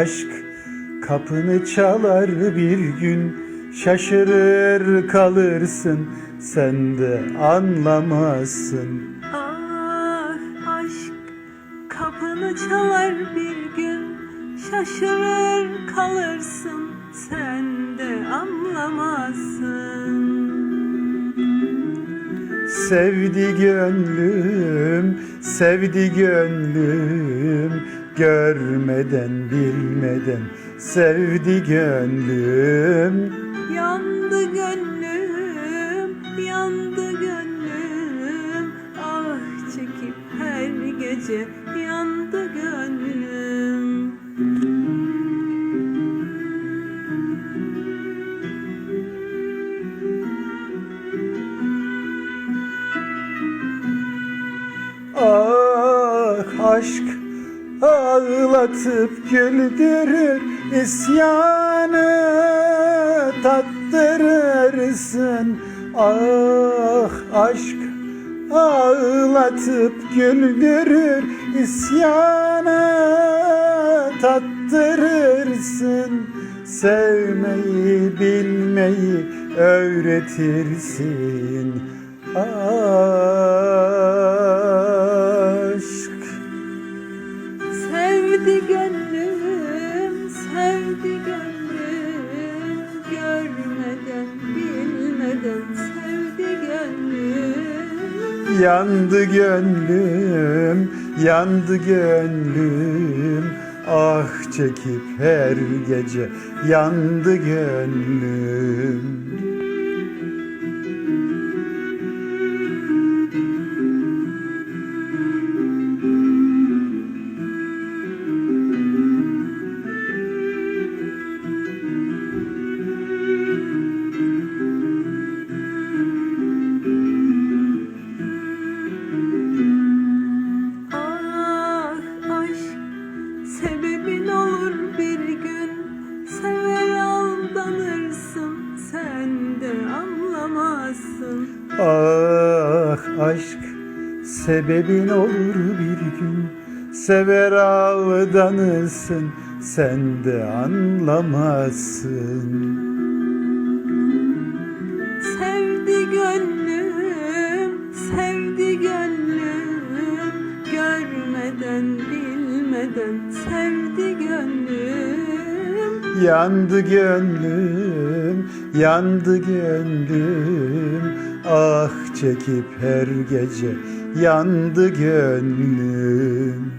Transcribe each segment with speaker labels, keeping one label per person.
Speaker 1: aşk kapını çalar bir gün. Şaşırır kalırsın sen de anlamazsın.
Speaker 2: Ah aşk kapını çalar bir gün. Şaşırır kalırsın sen de anlamazsın.
Speaker 1: Sevdi gönlüm, sevdi gönlüm Görmeden bilmeden sevdi gönlüm.
Speaker 2: Yandı gönlüm, yandı gönlüm. Ah çekip her gece yandı gönlüm.
Speaker 1: Ah aşk ağlatıp güldürür isyanı tattırırsın. Ah aşk ağlatıp güldürür isyanı tattırırsın. Sevmeyi bilmeyi öğretirsin. Aşk
Speaker 2: Sevdi gönlüm, sevdi gönlüm Görmeden, bilmeden. Sevdi gönlüm.
Speaker 1: Yandı gönlüm, yandı gönlüm. Ah çekip her gece yandı gönlüm
Speaker 2: aşk sebebin olur bir gün. Sever aldanırsın sen de anlamazsın. Sevdi gönlüm, sevdi gönlüm. Görmeden bilmeden sevdi gönlüm.
Speaker 1: Yandı gönlüm, yandı gönlüm Ah çekip her gece yandı gönlüm.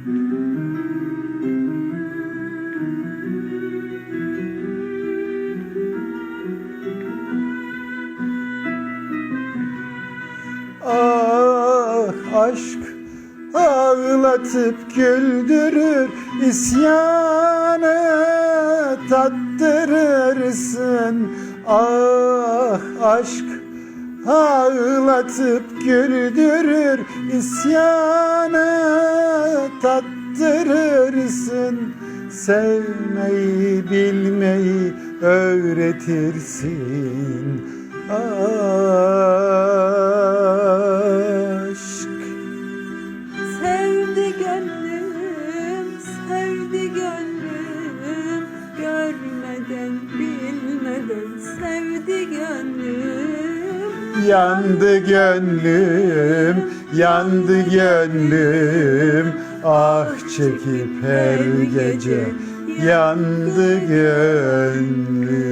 Speaker 1: Ah aşk ağlatıp güldürür isyanı tattırırsın. Ah aşk ağlatıp güldürür isyanı tattırırsın. Sevmeyi bilmeyi öğretirsin. Aşk Yandı gönlüm, yandı gönlüm. Ah çekip her gece yandı gönlüm